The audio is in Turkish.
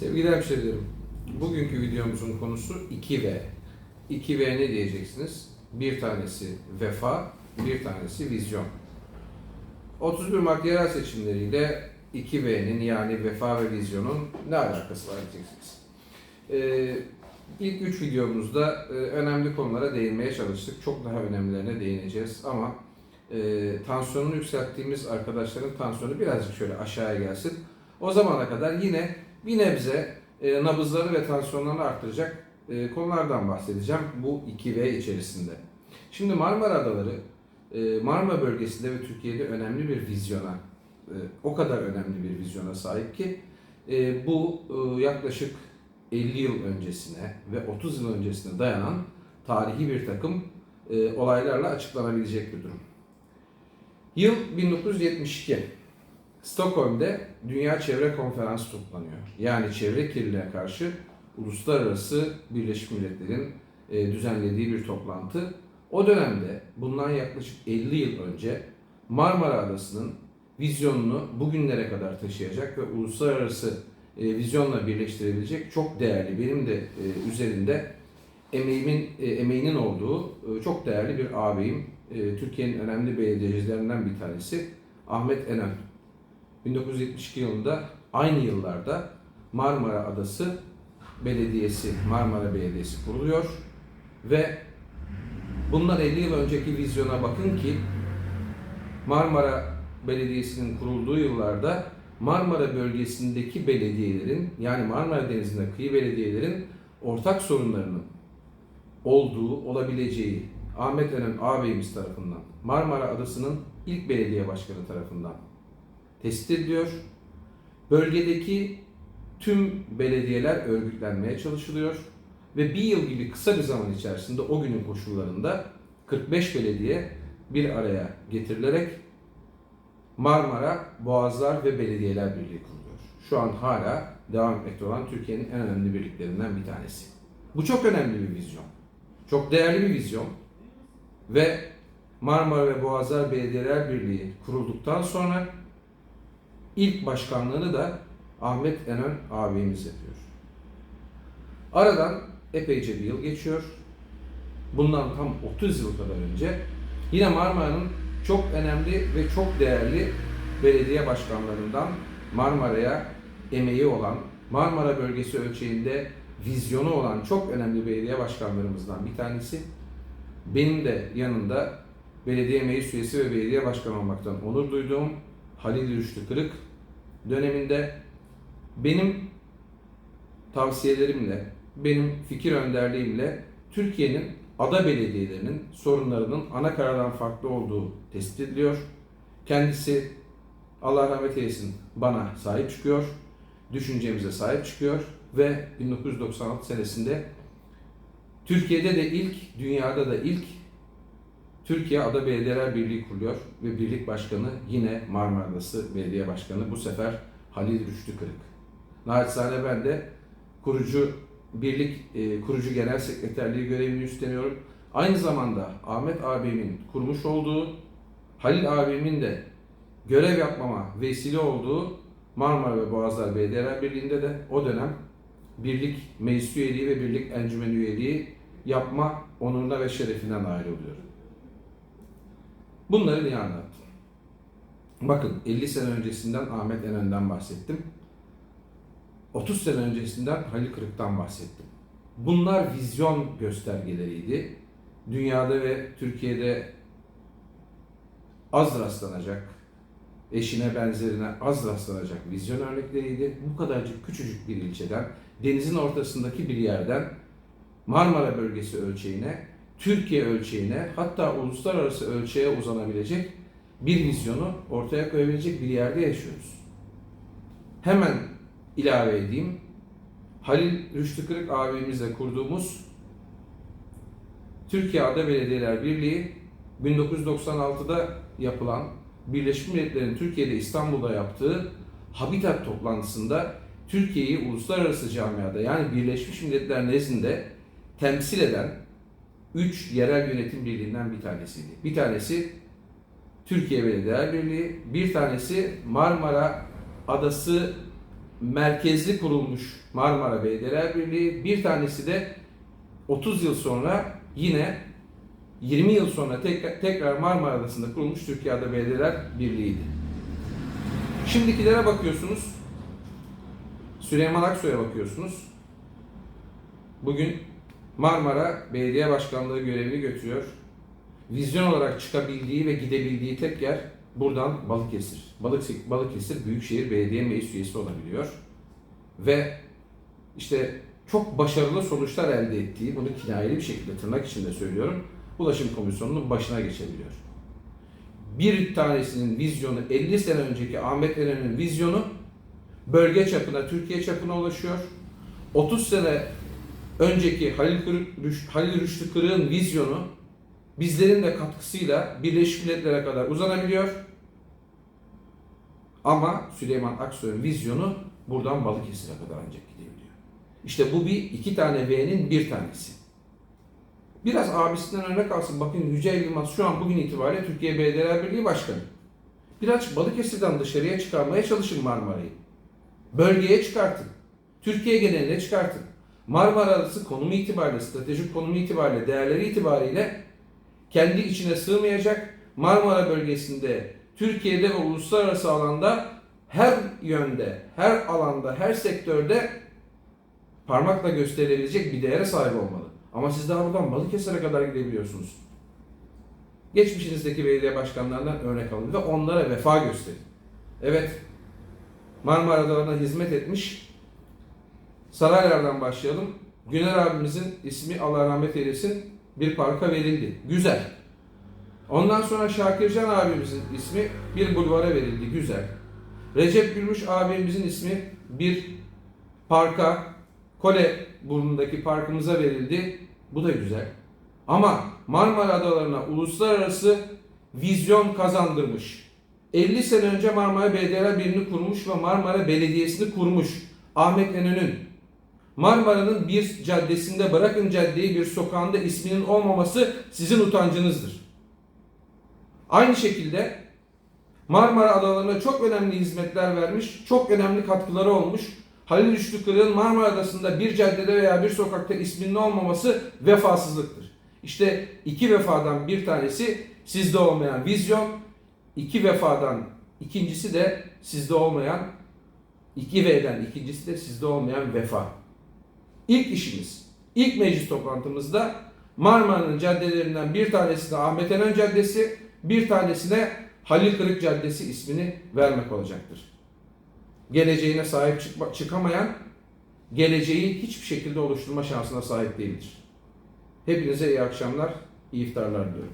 Sevgili hemşehrilerim, bugünkü videomuzun konusu 2V. 2V ne diyeceksiniz? Bir tanesi vefa, bir tanesi vizyon. 31 Mart yerel seçimleriyle 2V'nin yani vefa ve vizyonun ne alakası var diyeceksiniz. Ee, ilk 3 videomuzda e, önemli konulara değinmeye çalıştık. Çok daha önemlilerine değineceğiz ama e, tansiyonunu yükselttiğimiz arkadaşların tansiyonu birazcık şöyle aşağıya gelsin. O zamana kadar yine bir nebze e, nabızları ve tansiyonlarını arttıracak e, konulardan bahsedeceğim bu 2V içerisinde. Şimdi Marmara Adaları e, Marmara bölgesinde ve Türkiye'de önemli bir vizyona, e, o kadar önemli bir vizyona sahip ki e, bu e, yaklaşık 50 yıl öncesine ve 30 yıl öncesine dayanan tarihi bir takım e, olaylarla açıklanabilecek bir durum. Yıl 1972. Stockholm'de Dünya Çevre Konferansı toplanıyor. Yani çevre kirliliğine karşı Uluslararası Birleşmiş Milletler'in e, düzenlediği bir toplantı. O dönemde bundan yaklaşık 50 yıl önce Marmara Adası'nın vizyonunu bugünlere kadar taşıyacak ve uluslararası e, vizyonla birleştirebilecek çok değerli, benim de e, üzerinde emeğimin emeğinin olduğu çok değerli bir ağabeyim. Türkiye'nin önemli belediyecilerinden bir tanesi Ahmet Enen. 1972 yılında aynı yıllarda Marmara Adası Belediyesi, Marmara Belediyesi kuruluyor ve bundan 50 yıl önceki vizyona bakın ki Marmara Belediyesi'nin kurulduğu yıllarda Marmara bölgesindeki belediyelerin yani Marmara Denizi'nde kıyı belediyelerin ortak sorunlarının olduğu, olabileceği Ahmet Eren ağabeyimiz tarafından Marmara Adası'nın ilk belediye başkanı tarafından tespit ediliyor. Bölgedeki tüm belediyeler örgütlenmeye çalışılıyor ve bir yıl gibi kısa bir zaman içerisinde o günün koşullarında 45 belediye bir araya getirilerek Marmara Boğazlar ve Belediyeler Birliği kuruluyor. Şu an hala devam etmekte olan Türkiye'nin en önemli birliklerinden bir tanesi. Bu çok önemli bir vizyon. Çok değerli bir vizyon. Ve Marmara ve Boğazlar Belediyeler Birliği kurulduktan sonra ilk başkanlığını da Ahmet Enen abimiz yapıyor. Aradan epeyce bir yıl geçiyor. Bundan tam 30 yıl kadar önce yine Marmara'nın çok önemli ve çok değerli belediye başkanlarından Marmara'ya emeği olan, Marmara bölgesi ölçeğinde vizyonu olan çok önemli belediye başkanlarımızdan bir tanesi. Benim de yanında belediye meclis üyesi ve belediye başkanı olmaktan onur duyduğum Halil Rüştü Kırık döneminde benim tavsiyelerimle, benim fikir önderliğimle Türkiye'nin ada belediyelerinin sorunlarının ana karadan farklı olduğu tespit ediliyor. Kendisi Allah rahmet eylesin bana sahip çıkıyor, düşüncemize sahip çıkıyor ve 1996 senesinde Türkiye'de de ilk, dünyada da ilk Türkiye Ada Belediyeler Birliği kuruluyor ve birlik başkanı yine Marmara Belediye Başkanı bu sefer Halil Rüştü Kırık. Naçizane ben de kurucu birlik e, kurucu genel sekreterliği görevini üstleniyorum. Aynı zamanda Ahmet abimin kurmuş olduğu, Halil abimin de görev yapmama vesile olduğu Marmara ve Boğazlar Belediyeler Birliği'nde de o dönem birlik meclis üyeliği ve birlik encümen üyeliği yapma onuruna ve şerefine nail oluyorum. Bunları niye anlattım? Bakın 50 sene öncesinden Ahmet Enen'den bahsettim. 30 sene öncesinden Halil Kırık'tan bahsettim. Bunlar vizyon göstergeleriydi. Dünyada ve Türkiye'de az rastlanacak, eşine benzerine az rastlanacak vizyon örnekleriydi. Bu kadarcık küçücük bir ilçeden, denizin ortasındaki bir yerden Marmara bölgesi ölçeğine, Türkiye ölçeğine, hatta uluslararası ölçeğe uzanabilecek bir vizyonu ortaya koyabilecek bir yerde yaşıyoruz. Hemen ilave edeyim. Halil Rüştü Kırık abimizle kurduğumuz Türkiye Ada Belediyeler Birliği 1996'da yapılan Birleşmiş Milletler'in Türkiye'de İstanbul'da yaptığı Habitat toplantısında Türkiye'yi uluslararası camiada yani Birleşmiş Milletler nezdinde temsil eden 3 yerel yönetim birliğinden bir tanesiydi. Bir tanesi Türkiye Belediyeler Birliği, bir tanesi Marmara Adası merkezli kurulmuş Marmara Belediyeler Birliği, bir tanesi de 30 yıl sonra yine 20 yıl sonra tek- tekrar Marmara Adası'nda kurulmuş Türkiye Ada Belediyeler Birliği'ydi. Şimdikilere bakıyorsunuz. Süleyman Aksoy'a bakıyorsunuz. Bugün Marmara Belediye Başkanlığı görevini götürüyor. Vizyon olarak çıkabildiği ve gidebildiği tek yer buradan Balıkesir. Balık, Balıkesir Büyükşehir Belediye Meclis üyesi olabiliyor. Ve işte çok başarılı sonuçlar elde ettiği, bunu kinayeli bir şekilde tırnak içinde söylüyorum, Ulaşım Komisyonu'nun başına geçebiliyor. Bir tanesinin vizyonu 50 sene önceki Ahmet Eren'in vizyonu bölge çapına, Türkiye çapına ulaşıyor. 30 sene önceki Halil, Rüş- Halil Rüştü Kırık'ın vizyonu bizlerin de katkısıyla Birleşmiş Milletler'e kadar uzanabiliyor. Ama Süleyman Aksoy'un vizyonu buradan Balıkesir'e kadar ancak gidebiliyor. İşte bu bir iki tane V'nin bir tanesi. Biraz abisinden örnek alsın. Bakın Yücel Yılmaz şu an bugün itibariyle Türkiye Belediyeler Birliği Başkanı. Biraz Balıkesir'den dışarıya çıkarmaya çalışın Marmara'yı. Bölgeye çıkartın. Türkiye geneline çıkartın. Marmara Adası konumu itibariyle, stratejik konumu itibariyle, değerleri itibariyle kendi içine sığmayacak Marmara bölgesinde, Türkiye'de ve uluslararası alanda her yönde, her alanda, her sektörde parmakla gösterilebilecek bir değere sahip olmalı. Ama siz daha buradan Balıkesir'e kadar gidebiliyorsunuz. Geçmişinizdeki belediye başkanlarından örnek alın ve onlara vefa gösterin. Evet, Marmara Adaları'na hizmet etmiş. Saraylar'dan başlayalım. Güner abimizin ismi Allah rahmet eylesin bir parka verildi. Güzel. Ondan sonra Şakircan abimizin ismi bir bulvara verildi. Güzel. Recep Gülmüş abimizin ismi bir parka, Kole burnundaki parkımıza verildi. Bu da güzel. Ama Marmara Adaları'na uluslararası vizyon kazandırmış. 50 sene önce Marmara Belediyeler Birliği'ni kurmuş ve Marmara Belediyesi'ni kurmuş. Ahmet İnönü'nün Marmara'nın bir caddesinde bırakın caddeyi bir sokağında isminin olmaması sizin utancınızdır. Aynı şekilde Marmara Adaları'na çok önemli hizmetler vermiş, çok önemli katkıları olmuş. Halil Rüştü Kırık'ın Marmara Adası'nda bir caddede veya bir sokakta isminin olmaması vefasızlıktır. İşte iki vefadan bir tanesi sizde olmayan vizyon, iki vefadan ikincisi de sizde olmayan, iki V'den ikincisi de sizde olmayan vefa. İlk işimiz, ilk meclis toplantımızda Marmara'nın caddelerinden bir tanesine Ahmet Eren Caddesi, bir tanesine Halil Kırık Caddesi ismini vermek olacaktır. Geleceğine sahip çıkma- çıkamayan, geleceği hiçbir şekilde oluşturma şansına sahip değildir. Hepinize iyi akşamlar, iyi iftarlar diliyorum.